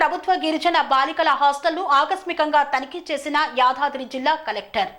ప్రభుత్వ గిరిజన బాలికల హాస్టల్ను ఆకస్మికంగా తనిఖీ చేసిన యాదాద్రి జిల్లా కలెక్టర్.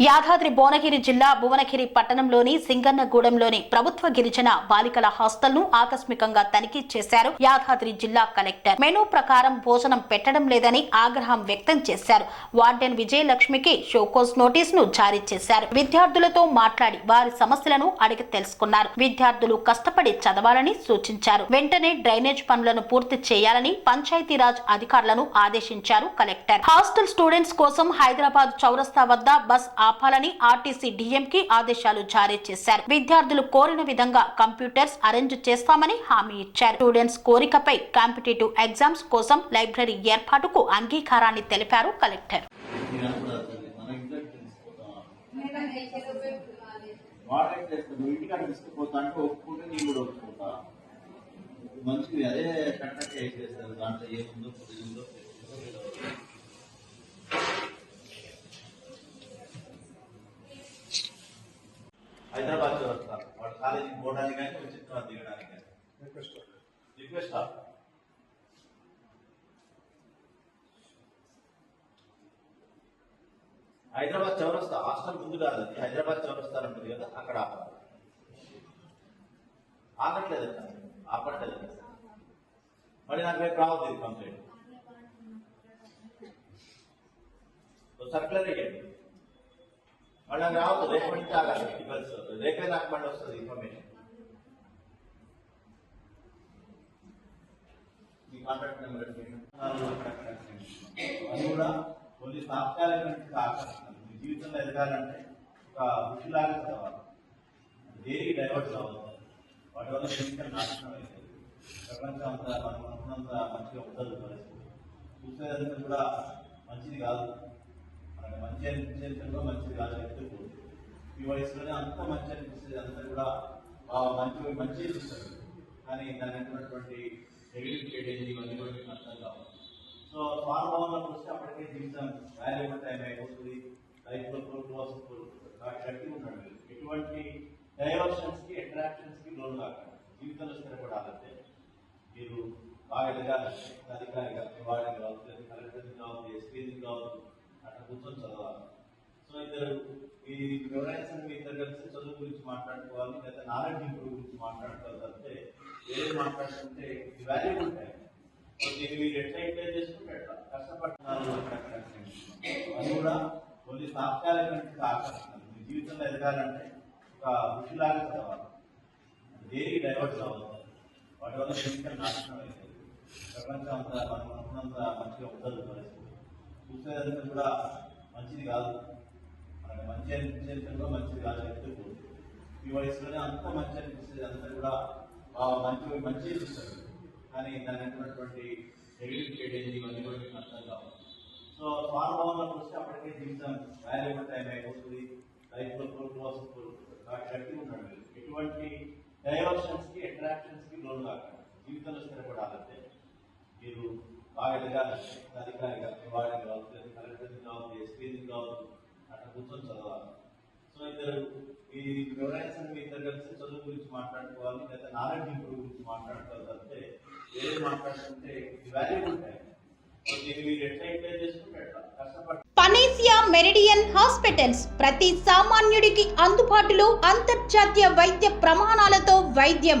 యాదాద్రి భువనగిరి జిల్లా భువనగిరి పట్టణంలోని సింగన్నగూడెంలోని ప్రభుత్వ గిరిజన బాలికల హాస్టల్ను ఆకస్మికంగా తనిఖీ చేశారు యాదాద్రి జిల్లా కలెక్టర్. మెనూ ప్రకారం భోజనం పెట్టడం లేదని ఆగ్రహం వ్యక్తం చేశారు. వార్డెన్ విజయలక్ష్మికి షోకోస్ నోటీస్ను జారీ చేశారు. విద్యార్థులతో మాట్లాడి వారి సమస్యలను అడిగి తెలుసుకున్నారు. విద్యార్థులు కష్టపడి చదవాలని సూచించారు. వెంటనే డ్రైనేజ్ పనులను పూర్తి చేయాలని పంచాయతీరాజ్ అధికారులను ఆదేశించారు కలెక్టర్. హాస్టల్ స్టూడెంట్స్ కోసం హైదరాబాద్ చౌరస్తా వద్ద బస్ ఆపాలని ఆర్టీసీ డిఎం కి ఆదేశాలు జారీ చేశారు. విద్యార్థులు కోరిన విధంగా కంప్యూటర్స్ అరేంజ్ చేస్తామని హామీ ఇచ్చారు. స్టూడెంట్స్ కోరికపై కాంపిటేటివ్ ఎగ్జామ్స్ కోసం లైబ్రరీ ఏర్పాటుకు అంగీకారాన్ని తెలిపారు కలెక్టర్. మంచిది అదే కరెక్ట్గా వేసేస్తారు దాంట్లో ఏముందో పొద్దుందో హైదరాబాద్ వస్తారు వాడు కాలేజీకి పోవడానికి కానీ వచ్చిన తర్వాత దిగడానికి కానీ రిక్వెస్ట్ హైదరాబాద్ చౌరస్తా హాస్టల్ ముందు కాదు అది హైదరాబాద్ చౌరస్తా అని ఉంటుంది కదా అక్కడ ఆపాలి ఆగట్లేదు ఆపట్లేదు మరి నాకు రేపు రావద్దు ఇది కంప్లైంట్ సర్కులర్ ఇవ్వండి మళ్ళీ నాకు రావద్దు రేపు నుంచి ఆగాలి రేపే నాకు మళ్ళీ వస్తుంది ఇన్ఫర్మేషన్ మీ కాంటాక్ట్ నెంబర్ అది కూడా కొన్ని తాత్కాలిక ఆకర్షణ మీ జీవితంలో ఎదగాలంటే ఒక ఋషిలాగా చదవాలి. దేనికి డైవర్ట్ కావాలి వాటి వల్ల కెమికల్ నాశనం అవుతుంది. ప్రపంచం అంతా మనం అనుకున్నంత మంచిగా ఉండదు. పరిస్థితి చూసేదంతా కూడా మంచిది కాదు. మంచి అనిపించేది కూడా మంచిది కాదు ఎందుకు ఈ వయసులోనే అంత మంచి అనిపిస్తుంది. అంతా కూడా మంచి మంచి చూస్తారు. కానీ దాని ఉన్నటువంటి నెగిటివ్ షేడ్ ఏంటి ఇవన్నీ కూడా మీకు అర్థం కావు సో స్వానుభవంలోకి వస్తే అప్పటికే జీవితం వాల్యూబుల్ టైం అయిపోతుంది. లైఫ్లో క్లోజ్ గట్టి ఉన్నాడు. ఎటువంటి డైవర్షన్స్కి అట్రాక్షన్స్కి లోన్ కాకండి జీవితంలో స్థిరపడాలంటే మీరు బాగా ఎదగాలంటే అధికారిగా వాడిని కావచ్చు లేదా కలెక్టర్ని కావచ్చు ఎస్పీని కావచ్చు అట్లా చదవాలి. సో ఇద్దరు ఈ ఎవరైనా మీ ఇద్దరు కలిసి చదువు గురించి మాట్లాడుకోవాలి లేదా నాలెడ్జ్ ఇంప్రూవ్ గురించి మాట్లాడుకోవాలి తప్పితే ఏది మాట్లాడుతుంటే ఇది వాల్యూబుల్ టైం సో దీన్ని మీరు ఎట్లా ఎంజాయ్ చేసుకుంటే ఎట్లా కష్టపడుతున్నారు అది కూడా కొన్ని తాత్కాలిక ఆకర్షణ మీ జీవితంలో ఎదగాలంటే ఒక ఋషిలాగా చదవాలి. దేనికి డైవర్ట్ కావాలి వాటి వల్ల నాశనం అవుతుంది. ప్రపంచం అంతా మనం అనుకున్నంత మంచిగా ఉండదు పరిస్థితి. చూసేదంతా కూడా మంచిది కాదు. మనకి మంచి అనిపించేది కూడా మంచిది కాదు ఎత్తుకు ఈ వయసులోనే అంత మంచి అనిపిస్తుంది అంతా కూడా. ఆ మంచి మంచి అనిపిస్తుంది కానీ దాని ఉన్నటువంటి నెగిటివ్ షేడ్ ఏంటి ఇవన్నీ కూడా మీకు అర్థం కావు సో స్వానుభవంలోకి వస్తే అప్పటికే జీవితం వాల్యుబుల్ టైం అయిపోతుంది. లైఫ్లో క్లోజ్ ఉన్నాడు ఎటువంటి డైవర్షన్స్కి అట్రాక్షన్స్కి లోన్ కాకుండా. జీవితంలో స్థిరపడాలంటే మీరు బాగా వాడిని కావచ్చు కలెక్టర్ని కావచ్చు ఎస్పీని కావచ్చు అట్లా కూర్చొని చదవాలి. సో ఇద్దరు ఈ ఇద్దరు కలిసి చదువు గురించి మాట్లాడుకోవాలి లేదా నాలెడ్జ్ ఇంప్రూవ్ గురించి మాట్లాడుకోవాలి తప్పితే వేరే మాట్లాడుతుంటే valuable time Panacea Meridian hospitals ప్రతి సామాన్యుడికి అందుబాటులో అంతర్జాతీయ వైద్య ప్రమాణాలతో వైద్యం.